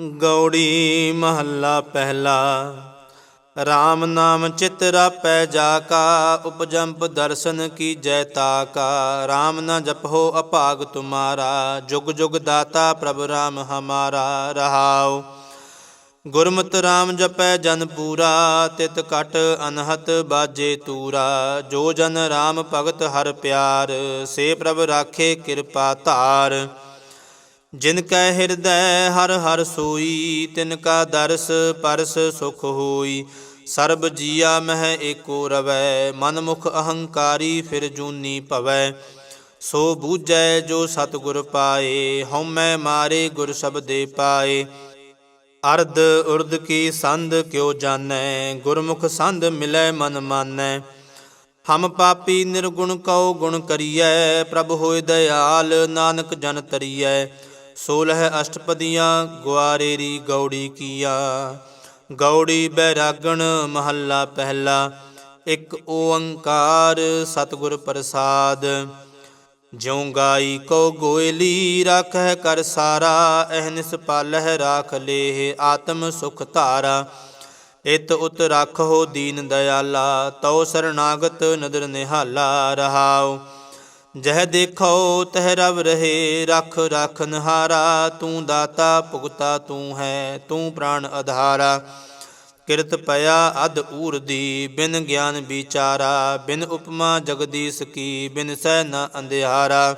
ਗੌੜੀ ਮਹੱਲਾ ਪਹਿਲਾ। RAM ਨਾਮ ਚਿਤ ਰਾਪੈ ਜਾ ਕਾ, ਉਪਜੰਪ ਦਰਸ਼ਨ ਕੀ ਜੈ ਤਾ ਕਾ। RAM ਨ ਜਪੋ ਅਭਾਗ ਤੁਮਾਰਾ, ਜੁਗ ਜੁਗ ਦਾਤਾ ਪ੍ਰਭ RAM ਹਮਾਰਾ। ਰਹਾਉ, ਗੁਰਮਤਿ RAM ਜਪੈ ਜਨ ਪੂਰਾ, ਤਿਤ ਕਟ ਅਨਹਤ ਬਾਜੇ ਤੂਰਾ। ਜੋ ਜਨ RAM ਭਗਤ ਹਰ ਪਿਆਰ, ਸੇ ਪ੍ਰਭ ਰਾਖੇ ਕਿਰਪਾ ਧਾਰ। ਜਿਨ ਕੈ ਹਿਰਦੈ ਹਰ ਹਰ ਸੋਈ, ਤਿਨ ਕਾ ਦਰਸ ਪਰਸ ਸੁਖ ਹੋਈ। ਸਰਬ ਜੀਆ ਮਹਿ ਏਕੋ ਰਵੈ ਮਨ ਮੁਖ ਅਹੰਕਾਰੀ ਫਿਰ ਜੂਨੀ ਭਵੈ। ਸੋ ਬੂਝੈ ਜੋ ਸਤਿਗੁਰ ਪਾਏ, ਹਉਮੈ ਮਾਰੇ ਗੁਰ ਸ਼ਬਦੇ ਪਾਏ। ਅਰਧ ਉਰਧ ਕੀ ਸੰਧ ਕਿਉ ਜਾਣੈ, ਗੁਰਮੁਖ ਸੰਧ ਮਿਲੈ ਮਨ ਮਾਨੈ। ਹਮ ਪਾਪੀ ਨਿਰਗੁਣ ਕਉ ਗੁਣ ਕਰੀਐ, ਪ੍ਰਭ ਹੋਇ ਦਇਆਲ ਨਾਨਕ ਜਨ ਤਰੀਐ। ਸੋਲਹ ਅਸ਼ਟਪਦੀਆਂ ਗੁਆਰੇਰੀ ਗੌੜੀ ਕੀਆ। ਗੌੜੀ ਬੈਰਾਗਣ ਮਹੱਲਾ ਪਹਿਲਾ, ਇੱਕ ਓੰਕਾਰ ਸਤਿਗੁਰ ਪ੍ਰਸਾਦ। ਜਿਉ ਗਾਈ ਕੋ ਗੋਇਲੀ ਰਖੈ ਕਰ ਸਾਰਾ ਅਹਨਿਸ ਪਾਲਹਿ ਰਾਖ ਲੇਹ ਆਤਮ ਸੁਖ ਧਾਰਾ। ਇਤ ਉਤ ਰੱਖੋ ਦੀਨ ਦਇਆਲਾ, ਤਉ ਸਰਨਾਗਤ ਨਦਰ ਨਿਹਾਲਾ ਰਹਾਓ ਜਹ ਦੇਖੋ, ਤਹਿ ਰਵ ਰਹੇ, ਰਖ ਰਖ ਨਹਾਰਾ, ਤੂੰ ਦਾਤਾ, ਭੁਗਤਾ ਤੂੰ ਹੈ, ਤੂੰ ਪ੍ਰਾਣ ਆਧਾਰਾ ਕਿਰਤ ਪਿਆ ਅਧ ਊਰਦੀ ਬਿਨ ਗਿਆਨ ਵਿਚਾਰਾ। ਬਿਨ ਉਪਮਾ ਜਗਦੀਸ਼ ਕੀ, ਬਿਨ ਸਹਿ ਨ ਅੰਧਿਆਰਾ।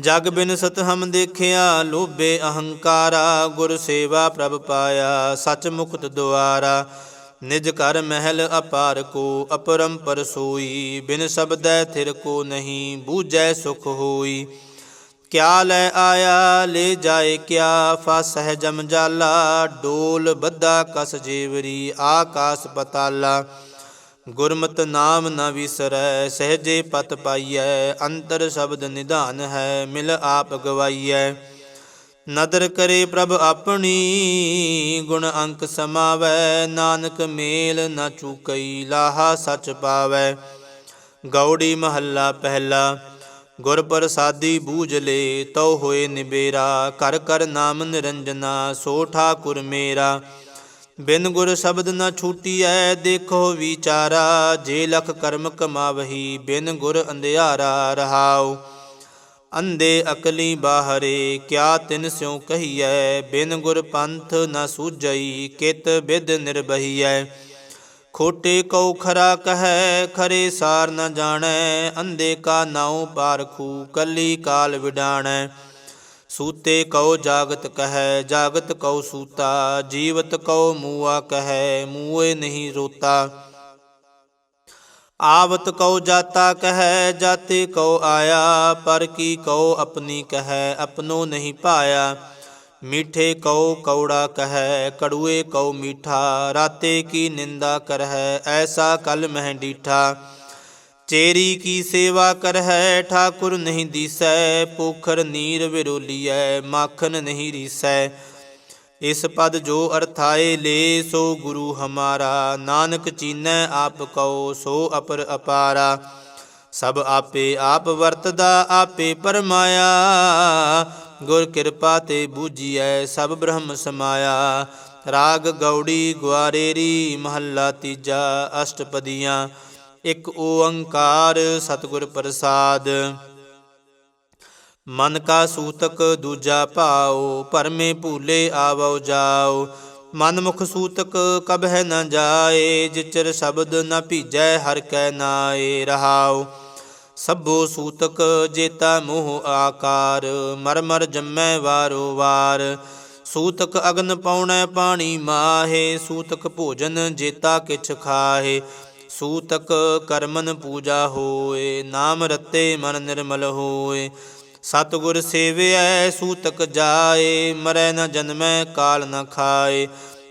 ਜਗ ਬਿਨ ਸਤ ਹਮ ਦੇਖਿਆ, ਲੋਭੇ ਅਹੰਕਾਰਾ। ਗੁਰ ਸੇਵਾ ਪ੍ਰਭ ਪਾਇਆ, ਸਚ ਮੁਕਤ ਦੁਆਰਾ। ਨਿਜ ਘਰ ਮਹਿਲ ਅਪਾਰ ਕੋ, ਅਪਰੰਪਰ ਸੋਈ। ਬਿਨ ਸ਼ਬਦੈ ਥਿਰ ਕੋ ਨਹੀਂ ਬੂਝੈ ਸੁਖ ਹੋਈ। ਕਿਆ ਲੈ ਆਇਆ, ਲੈ ਜਾਏ ਕਿਆ? ਫਸਹਿ ਜਮ ਜਾਲਾ, ਡੋਲ ਬੱਧਾ ਕਸ ਜੀਵਰੀ, ਆਕਾਸ ਪਤਾਲਾ। ਗੁਰਮਤ ਨਾਮ ਨ ਵਿਸਰੈ, ਸਹਜੇ ਪਤ ਪਾਈਐ। ਅੰਤਰ ਸ਼ਬਦ ਨਿਧਾਨ ਹੈ, ਮਿਲ ਆਪ ਗਵਾਈਐ। ਨਦਰ ਕਰੇ ਪ੍ਰਭ ਆਪਣੀ, ਗੁਣ ਅੰਕ ਸਮਾਵੈ, ਨਾਨਕ ਮੇਲ ਨ ਚੂਕਈ, ਲਾਹਾ ਸਚ ਪਾਵੈ। ਗੌੜੀ ਮਹੱਲਾ ਪਹਿਲਾ, ਗੁਰ ਪ੍ਰਸਾਦੀ ਬੂਝ ਤਉ ਹੋਏ ਨਿਬੇਰਾ ਕਰ ਕਰ ਨਾਮ ਨਿਰੰਜਨਾ, ਸੋ ਠਾਕੁਰ ਮੇਰਾ। ਬਿਨ ਗੁਰ ਸ਼ਬਦ ਨ ਛੂਟੀਐ, ਦੇਖੋ ਵਿਚਾਰਾ, ਜੇ ਲਖ ਕਰਮ ਕਮਾਵਹੀ, ਬਿਨ ਗੁਰ ਅੰਧਿਆਰਾ ਰਹਾਓ ਅੰਦੇ ਅਕਲੀ ਬਾਹਰੇ, ਕਿਆ ਤਿਨ ਸਿਉ ਕਹੀਐ? ਬਿਨ ਗੁਰ ਪੰਥ ਨ ਸੂਝਈ, ਕਿਤ ਬਿਦ ਨਿਰਬਹੀਐ? ਖੋਟੇ ਕਉ ਖਰਾ ਕਹੈ, ਖਰੇ ਸਾਰ ਨ ਜਾਣੈ। ਅੰਦੇ ਕਾ ਨਾਉ ਪਾਰਖੂ ਕੱਲੀ ਕਾਲ ਵਿਡਾਣੈ। ਸੂਤੇ ਕਉ ਜਾਗਤ ਕਹੈ, ਜਾਗਤ ਕਉ ਸੂਤਾ। ਜੀਵਤ ਕਉ ਮੂਆ ਕਹੈ, ਮੂਏ ਨਹੀਂ ਰੋਤਾ। ਆਵਤ ਕਉ ਜਾਤਾ ਕਹੈ, ਜਾਤੇ ਕਉ ਆਇਆ, ਪਰ ਕੀ ਕਉ ਆਪਣੀ ਕਹੈ, ਆਪਣੋ ਨਹੀਂ ਪਾਇਆ। ਮੀਠੇ ਕਉ ਕੌੜਾ ਕਹੈ, ਕੜੂਏ ਕਉ ਮੀਠਾ, ਰਾਤੇ ਕੀ ਨਿੰਦਾ ਕਰਹਿ, ਐਸਾ ਕਲ ਮਹਿ ਡੀਠਾ। ਚੇਰੀ ਕੀ ਸੇਵਾ ਕਰਹਿ, ਠਾਕੁਰ ਨਹੀਂ ਦੀਸੈ, ਪੋਖਰ ਨੀਰ ਵਿਰੋਲੀਐ ਮਾਖਨ ਨਹੀਂ ਰੀਸੈ। ਇਸ ਪਦ ਜੋ ਅਰਥਾਏ ਲੇ, ਸੋ ਗੁਰੂ ਹਮਾਰਾ। ਨਾਨਕ ਚੀਨੈ ਆਪ ਕਉ, ਸੋ ਅਪਰ ਅਪਾਰਾ। ਸਭ ਆਪੇ ਆਪ ਵਰਤਦਾ, ਆਪੇ ਪਰਮਾਇਆ। ਗੁਰ ਕਿਰਪਾ ਤੇ ਬੂਝੀਐ, ਸਭ ਬ੍ਰਹਮ ਸਮਾਇਆ। ਰਾਗ ਗੌੜੀ ਗੁਆਰੇਰੀ, ਮਹੱਲਾ ਤੀਜਾ, ਅਸ਼ਟਪਦੀਆਂ। ਇੱਕ ਓੰਕਾਰ ਸਤਿਗੁਰ ਪ੍ਰਸਾਦ। ਮਨ ਕਾ ਸੂਤਕ ਦੂਜਾ ਭਾਉ ਭਰਮੇ ਭੂਲੇ ਆਵਉ ਜਾਉ। ਮਨ ਮੁਖ ਸੂਤਕ ਕਬਹਿ ਨ ਜਾਏ, ਜਿਚਰ ਸ਼ਬਦ ਨ ਭੀਜੈ ਹਰ ਕੈ ਨਾਏ, ਰਹਾਉ। ਸਭੋ ਸੂਤਕ ਜੇਤਾ ਮੋਹ ਆਕਾਰ, ਮਰਮਰ ਜੰਮੈ ਵਾਰੋ ਵਾਰ। ਸੂਤਕ ਅਗਨ ਪਾਉਣੈ ਪਾਣੀ ਮਾਹੇ, ਸੂਤਕ ਭੋਜਨ ਜੇਤਾ ਕਿਛ ਖਾਹੇ। ਸੂਤਕ ਕਰਮਨ ਪੂਜਾ ਹੋਏ, ਨਾਮ ਰਤੇ ਮਨ ਨਿਰਮਲ ਹੋਏ। ਸਤਿਗੁਰ ਸੇਵਿਐ, ਸੂਤਕ ਜਾਏ, ਮਰੈ ਨ ਜਨਮੈ, ਕਾਲ ਨ ਖਾਏ।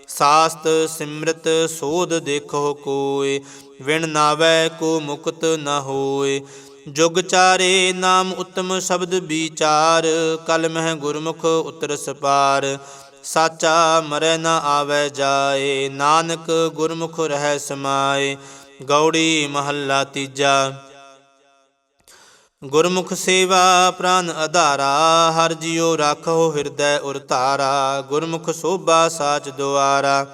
ਸਾਸਤ ਸਿਮਰਤ ਸੋਧ ਦੇਖੋ ਕੋਏ, ਵਿਣ ਨਾਵੈ ਕੋ ਮੁਕਤ ਨ ਹੋਏ। ਜੁਗ ਚਾਰੇ ਨਾਮ ਉਤਮ ਸ਼ਬਦ ਵਿਚਾਰ, ਕਲ ਮਹਿ ਗੁਰਮੁਖ ਉਤਰ ਸਪਾਰ। ਸਾਚਾ ਮਰੈ ਨ ਆਵੈ ਜਾਏ, ਨਾਨਕ ਗੁਰਮੁਖ ਰਹਿ ਸਮਾਏ। ਗੌੜੀ ਮਹੱਲਾ ਤੀਜਾ। ਗੁਰਮੁਖ ਸੇਵਾ ਪ੍ਰਾਨ ਆਧਾਰਾ ਹਰ ਜਿਉ ਰਾਖੋ ਹਿਰਦੈ ਉਰ ਧਾਰਾ, ਗੁਰਮੁਖ ਸੋਭਾ ਸਾਚ ਦੁਆਰਾ।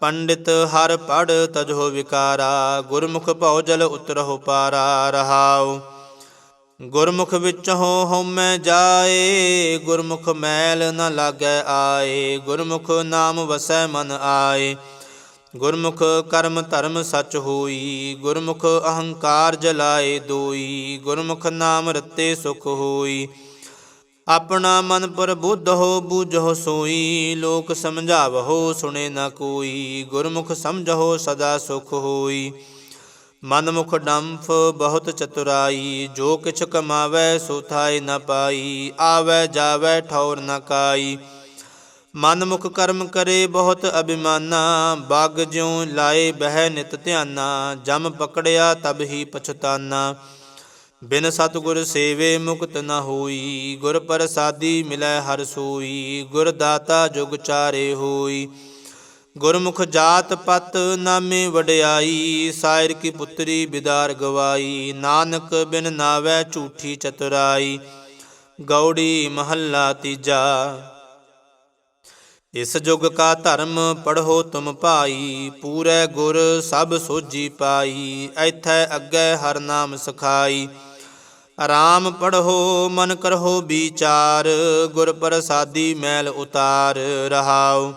ਪੰਡਿਤ ਹਰ ਪੜ ਤਜੋ ਵਿਕਾਰਾ, ਗੁਰਮੁਖ ਭਉ ਜਲ ਉਤਰਹੁ ਪਾਰਾ, ਰਹਾਉ। ਗੁਰਮੁਖ ਵਿੱਚ ਹੋ ਹਉਮੈ ਜਾਏ, ਗੁਰਮੁਖ ਮੈਲ ਨ ਲਾਗੈ ਆਏ, ਗੁਰਮੁਖ ਨਾਮ ਵਸੈ ਮਨ ਆਏ। ਗੁਰਮੁਖ ਕਰਮ ਧਰਮ ਸਚ ਹੋਈ, ਗੁਰਮੁਖ ਅਹੰਕਾਰ ਜਲਾਏ ਦੋਈ, ਗੁਰਮੁਖ ਨਾਮ ਰਤੇ ਸੁਖ ਹੋਈ। ਆਪਣਾ ਮਨ ਪ੍ਰਬੁੱਧ ਹੋ, ਬੂਝੋ ਸੋਈ, ਲੋਕ ਸਮਝਾਵਹੋ ਸੁਣੇ ਨਾ ਕੋਈ, ਗੁਰਮੁਖ ਸਮਝੋ ਸਦਾ ਸੁਖ ਹੋਈ। ਮਨ ਮੁਖ ਡੰਫ ਬਹੁਤ ਚਤੁਰਾਈ, ਜੋ ਕਿਛ ਕਮਾਵੈ ਸੋ ਥਾਇ ਨ ਪਾਈ, ਆਵੈ ਜਾਵੈ ਠੌਰ ਨ ਕਾਈ। ਮਨ ਮੁਖ ਕਰਮ ਕਰੇ ਬਹੁਤ ਅਭਿਮਾਨਾ, ਬਾਗ ਜਿਉ ਲਾਏ ਬਹਿ ਨਿਤ ਧਿਆਨਾ, ਜਮ ਪਕੜਿਆ ਤਬ ਹੀ ਪਛਤਾਨਾ। ਬਿਨ ਸਤਿਗੁਰ ਸੇਵੇ ਮੁਕਤ ਨ ਹੋਈ, ਗੁਰ ਪ੍ਰਸਾਦੀ ਮਿਲੈ ਹਰ ਸੋਈ, ਗੁਰ ਦਾਤਾ ਜੁਗ ਚਾਰੇ ਹੋਈ। ਗੁਰਮੁਖ ਜਾਤ ਪਤ ਨਾਮੇ ਵਡਿਆਈ, ਸਾਇਰ ਕੀ ਪੁੱਤਰੀ ਬਿਦਾਰ ਗਵਾਈ, ਨਾਨਕ ਬਿਨ ਨਾਵੈ ਝੂਠੀ ਚਤੁਰਾਈ। ਗੌੜੀ ਮਹੱਲਾ ਤੀਜਾ ਇਸ ਜੁਗ ਕਾ ਧਰਮ ਪੜ੍ਹੋ ਤੁਮ ਭਾਈ, ਪੂਰੇ ਗੁਰ ਸਭ ਸੋਜੀ ਪਾਈ, ਐਥੈ ਅੱਗੇ ਹਰ ਨਾਮ ਸਖਾਈ। ਆਰਾਮ ਪੜ੍ਹੋ, ਮਨ ਕਰਹੋ ਵਿਚਾਰ, ਗੁਰ ਪ੍ਰਸਾਦੀ ਮੈਲ ਉਤਾਰ, ਰਹਾਉ।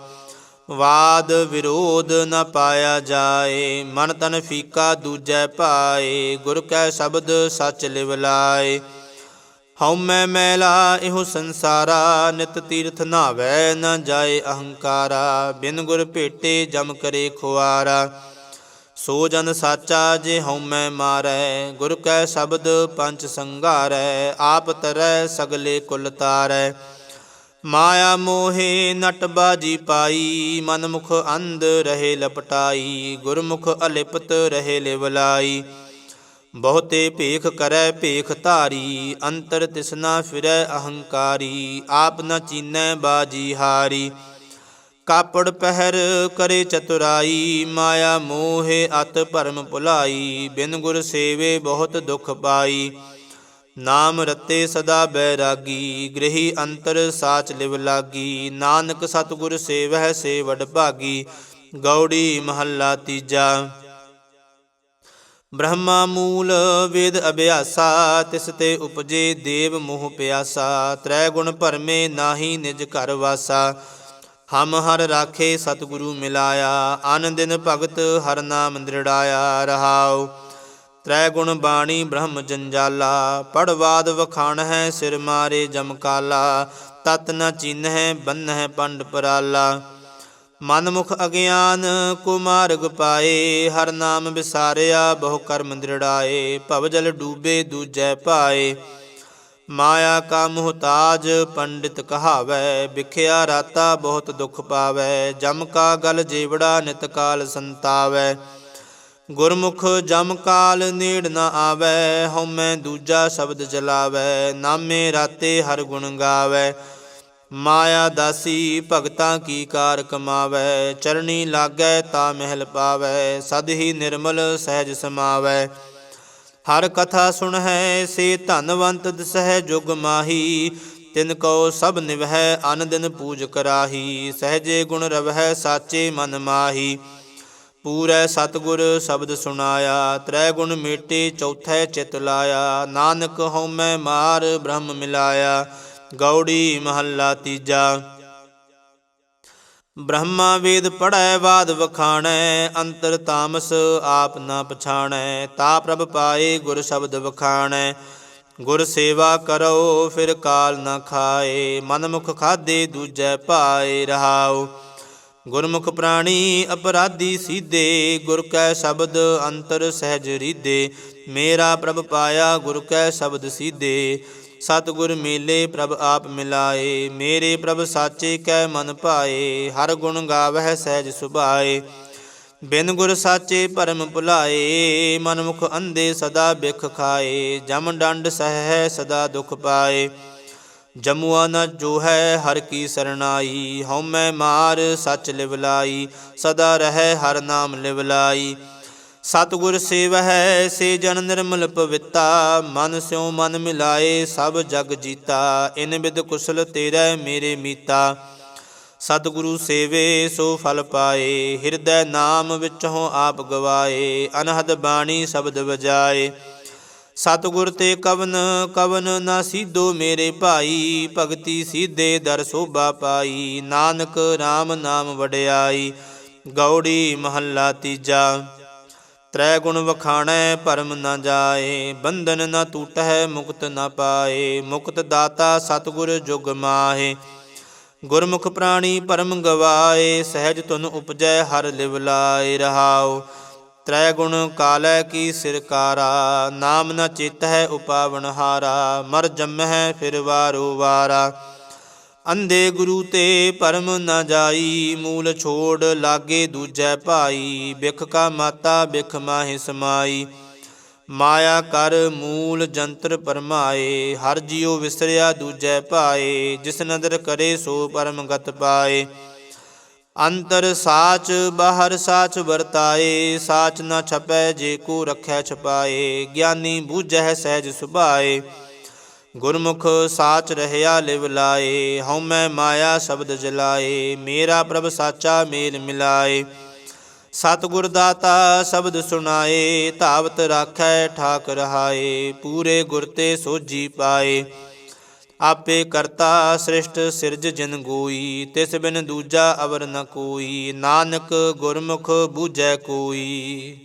ਵਾਦ ਵਿਰੋਧ ਨ ਪਾਇਆ ਜਾਏ, ਮਨ ਤਨ ਫੀਕਾ ਦੂਜੈ ਪਾਏ ਗੁਰ ਕੈ ਸ਼ਬਦ ਸੱਚ ਲਿਵ ਲਾਏ ਹਉਮੈ ਮੈਲਾ, ਇਹੋ ਸੰਸਾਰਾ, ਨਿਤ ਤੀਰਥ ਨਾਵੈ ਨਾ ਜਾਏ ਅਹੰਕਾਰਾ। ਬਿਨ ਗੁਰ ਭੇਟੇ ਜਮ ਕਰੇ ਖੁਆਰਾ। ਸੋ ਜਨ ਸਾਚਾ, ਜੇ ਹਉ ਹਉਮੈ ਮਾਰੈ, ਗੁਰ ਕੈ ਸ਼ਬਦ ਪੰਚ ਸੰਘਾਰੈ ਆਪ ਤਰੈ, ਸਗਲੇ ਕੁਲ ਤਾਰੈ। ਮਾਇਆ ਮੋਹੇ ਨਟ ਬਾਜੀ ਪਾਈ, ਮਨ ਮੁਖ ਅੰਧ ਰਹੇ ਲਪਟਾਈ, ਗੁਰਮੁਖ ਅਲਿਪਤ ਰਹੇ ਲਿਵਲਾਈ। ਬਹੁਤੇ ਭੇਖ ਕਰੈ ਭੇਖ ਧਾਰੀ, ਅੰਤਰ ਤਿਸਨਾ ਫਿਰੈ ਅਹੰਕਾਰੀ, ਆਪ ਨ ਚੀਨੈ ਬਾਜੀ ਹਾਰੀ। ਕਾਪੜ ਪਹਿਰ ਕਰੇ ਚਤੁਰਾਈ, ਮਾਇਆ ਮੋਹਿ ਅਤ ਭਰਮ ਭੁਲਾਈ, ਬਿਨ ਗੁਰ ਸੇਵੇ ਬਹੁਤ ਦੁਖ ਪਾਈ। ਨਾਮ ਰਤੇ ਸਦਾ ਬੈਰਾਗੀ, ਗ੍ਰਹੀ ਅੰਤਰ ਸਾਚ ਲਿਵ ਲਾਗੀ, ਨਾਨਕ ਸਤਿਗੁਰ ਸੇਵਹਿ ਸੇਵਡ ਭਾਗੀ, ਗੌੜੀ ਮਹੱਲਾ ਤੀਜਾ। ਬ੍ਰਹਮਾ ਮੂਲ ਵੇਦ ਅਭਿਆਸਾ, ਤਿਸ ਤੇ ਉਪਜੇ ਦੇਵ ਮੋਹ ਪਿਆਸਾ, ਤ੍ਰੈ ਗੁਣ ਭਰਮੇ ਨਾਹੀ ਨਿਜ ਘਰ ਵਾਸਾ। ਹਮ ਹਰ ਰਾਖੇ ਸਤਿਗੁਰੂ ਮਿਲਾਇਆ, ਅਨ ਦਿਨ ਭਗਤ ਹਰ ਨਾਮ ਦ੍ਰਿੜਾਇਆ ਰਹਾਉ। ਤ੍ਰੈ ਗੁਣ ਬਾਣੀ ਬ੍ਰਹਮ ਜੰਜਾਲਾ ਪੜਵਾਦ ਵਖਾਣ ਹੈ ਸਿਰ ਮਾਰੇ ਜਮਕਾਲਾ ਤਤ ਨ ਚੀਨਹਿ ਬੰਨਹਿ ਪੰਡ ਪਰਾਲਾ। ਮਨਮੁਖ ਅਗਿਆਨ ਕੁਮਾਰਗ ਪਾਏ, ਹਰ ਨਾਮ ਵਿਸਾਰਿਆ, ਬਹੁ ਕਰਮ ਦ੍ਰਿੜਾਏ ਭਵ ਜਲ ਡੂਬੇ ਦੂਜੈ ਪਾਏ। ਮਾਇਆ ਕਾ ਮੁਹਤਾਜ ਪੰਡਿਤ ਕਹਾਵੈ, ਵਿਖਿਆ ਰਾਤਾ ਬਹੁਤ ਦੁਖ ਪਾਵੈ, ਜਮ ਕਾ ਗਲ ਜੀਵੜਾ ਨਿਤ ਕਾਲ ਸੰਤਾਵੈ। ਗੁਰਮੁਖ ਜਮ ਕਾਲ ਨੇੜ ਨਾ ਆਵੈ, ਹਉਮੈ ਦੂਜਾ ਸ਼ਬਦ ਚਲਾਵੈ ਨਾਮੇ ਰਾਤੇ ਹਰ ਗੁਣ ਗਾਵੈ। ਮਾਇਆ ਦਾਸੀ, ਭਗਤਾਂ ਕੀ ਕਾਰ ਕਮਾਵੈ? ਚਰਣੀ ਲਾਗੈ ਤਾ ਮਹਿਲ ਪਾਵੈ, ਸਦ ਹੀ ਨਿਰਮਲ ਸਹਿਜ ਸਮਾਵੈ। ਹਰ ਕਥਾ ਸੁਣ ਹੈ ਸੇ ਧਨਵੰਤ ਦਿਸਹਿ ਜੁਗ ਮਾਹੀ। ਤਿਨ ਕੋ ਸਭ ਨਿਵਹਿ ਅਨ ਦਿਨ ਪੂਜ ਕਰਾਹੀ। ਸਹਜੇ ਗੁਣ ਰਵਹਿ, ਸਾਚੇ ਮਨ ਮਾਹੀ। ਪੂਰੈ ਸਤਗੁਰ ਸ਼ਬਦ ਸੁਣਾਇਆ ਤ੍ਰੈ ਗੁਣ ਮੇਟੇ ਚੌਥੈ ਚਿਤ ਲਾਇਆ। ਨਾਨਕ ਹਉਮੈ ਮਾਰ ਬ੍ਰਹਮ ਮਿਲਾਇਆ। ਗੌੜੀ ਮਹੱਲਾ ਤੀਜਾ। ਬ੍ਰਹਮਾ ਵੇਦ ਪੜੈ ਬਾਦ ਵਖਾਣੈ, ਅੰਤਰ ਤਾਮਸ ਆਪ ਨਾ ਪਛਾਣੈ, ਤਾ ਪ੍ਰਭ ਪਾਏ ਗੁਰ ਸ਼ਬਦ ਵਖਾਣੈ। ਗੁਰ ਸੇਵਾ ਕਰੋ, ਫਿਰ ਕਾਲ ਨਾ ਖਾਏ ਮਨ ਮੁਖ ਖਾਦੇ ਦੂਜੈ ਪਾਏ ਰਹਾਉ। ਗੁਰਮੁਖ ਪ੍ਰਾਣੀ ਅਪਰਾਧੀ ਸੀਧੇ, ਗੁਰ ਕੈ ਸ਼ਬਦ ਅੰਤਰ ਸਹਿਜ ਰੀਦੇ ਮੇਰਾ ਪ੍ਰਭ ਪਾਇਆ ਗੁਰ ਕੈ ਸ਼ਬਦ ਸੀਧੇ, ਸਤਿਗੁਰ ਮੇਲੇ ਪ੍ਰਭ ਆਪ ਮਿਲਾਏ, ਮੇਰੇ ਪ੍ਰਭ ਸਾਚੇ ਕੈ ਮਨ ਪਾਏ ਹਰ ਗੁਣ ਗਾਵਹਿ ਸਹਿਜ ਸੁਭਾਏ। ਬਿਨ ਗੁਰ ਸਾਚੇ ਭਰਮ ਭੁਲਾਏ, ਮਨਮੁਖ ਅੰਧੇ ਸਦਾ ਬਿਖ ਖਾਏ, ਜਮ ਡੰਡ ਸਹਿ ਸਦਾ ਦੁਖ ਪਾਏ। ਜਮੁਆ ਨ ਜੋ ਹੈ ਹਰ ਕੀ ਸਰਣਾਈ, ਹਉਮੈ ਮਾਰ ਸਚ ਲਿਵਲਾਈ, ਸਦਾ ਰਹਿ ਹਰ ਨਾਮ ਲਿਵਲਾਈ। ਸਤਿਗੁਰ ਸੇਵਹਿ ਸੇ ਜਨ ਨਿਰਮਲ ਪਵਿੱਤਾ। ਮਨ ਸਿਉ ਮਨ ਮਿਲਾਏ, ਸਭ ਜਗ ਜੀਤਾ। ਇਨ ਬਿਦ ਕੁਸਲ ਤੇਰੇ ਮੇਰੇ ਮੀਤਾ। ਸਤਿਗੁਰੂ ਸੇਵੇ, ਸੋ ਫਲ ਪਾਏ। ਹਿਰਦੈ ਨਾਮ ਵਿੱਚੋਂ ਆਪ ਗਵਾਏ। ਅਨਹਦ ਬਾਣੀ ਸ਼ਬਦ ਵਜਾਏ। ਸਤਿਗੁਰ ਤੇ ਕਵਨ ਕਵਨ ਨਾ ਸੀਧੋ ਮੇਰੇ ਭਾਈ। ਭਗਤੀ ਸੀਧੇ ਦਰ ਸੋਭਾ ਪਾਈ। ਨਾਨਕ RAM ਨਾਮ ਵਡਿਆਈ। ਗੌੜੀ ਮਹੱਲਾ ਤੀਜਾ। ਤ੍ਰੈ ਗੁਣ ਵਖਾਣੈ, ਭਰਮ ਨਾ ਜਾਏ, ਬੰਧਨ ਨਾ ਟੂਟੈ ਮੁਕਤ ਨਾ ਪਾਏ, ਮੁਕਤ ਦਾਤਾ ਸਤਿਗੁਰ ਜੁਗ ਮਾਹੇ। ਗੁਰਮੁਖ ਪ੍ਰਾਣੀ ਪਰਮ ਗਵਾਏ, ਸਹਿਜ ਤੁਨ ਉਪਜੈ, ਹਰ ਲਿਵ ਲਾਏ ਰਹਾਉ। ਤ੍ਰੈ ਗੁਣ ਕਾਲੈ ਕੀ ਸਿਰਕਾਰਾ ਨਾਮ ਨ ਚਿਤ ਹੈ ਉਪਾਵਨ ਹਾਰਾ, ਮਰ ਜੰਮਹਿ, ਫਿਰ ਵਾਰੋ ਵਾਰਾ। ਅੰਧੇ ਗੁਰੂ ਤੇ ਪਰਮ ਨ ਜਾਈ, ਮੂਲ ਛੋੜ ਲਾਗੇ ਦੂਜੈ ਭਾਈ, ਬਿਖ ਕਾ ਮਾਤਾ ਬਿਖ ਮਾਹਿ ਸਮਾਈ। ਮਾਇਆ ਕਰ ਮੂਲ ਜੰਤਰ ਪਰਮਾਏ, ਹਰ ਜਿਉ ਵਿਸਰਿਆ ਦੂਜੈ ਭਾਏ, ਜਿਸ ਨਦਰ ਕਰੇ ਸੋ ਪਰਮ ਗਤ ਪਾਏ। ਅੰਤਰ ਸਾਚ ਬਾਹਰ ਸਾਚ ਵਰਤਾਏ, ਸਾਚ ਨਾ ਛਪੈ ਜੇ ਕੋ ਰਖੈ ਛਪਾਏ, ਗਿਆਨੀ ਬੂਝੈ ਸਹਿਜ ਸੁਭਾਏ। ਗੁਰਮੁਖ ਸਾਚ ਰਹਿਆ ਲਿਵ ਲਾਏ ਹਉਮੈ ਮਾਇਆ ਸ਼ਬਦ ਜਲਾਏ, ਮੇਰਾ ਪ੍ਰਭ ਸਾਚਾ ਮੇਲ ਮਿਲਾਏ। ਸਤਿਗੁਰ ਦਾਤਾ ਸ਼ਬਦ ਸੁਣਾਏ, ਧਾਵਤ ਰਾਖੈ ਠਾਕ ਰਹਾਏ ਪੂਰੇ ਗੁਰ ਤੇ ਸੋਜੀ ਪਾਏ। ਆਪੇ ਕਰਤਾ ਸ੍ਰਿਸ਼ਟ ਸਿਰਜ ਜਨ ਗੋਈ, ਤਿਸ ਬਿਨ ਦੂਜਾ ਅਵਰ ਨ ਕੋਈ, ਨਾਨਕ ਗੁਰਮੁਖ ਬੂਝੈ ਕੋਈ।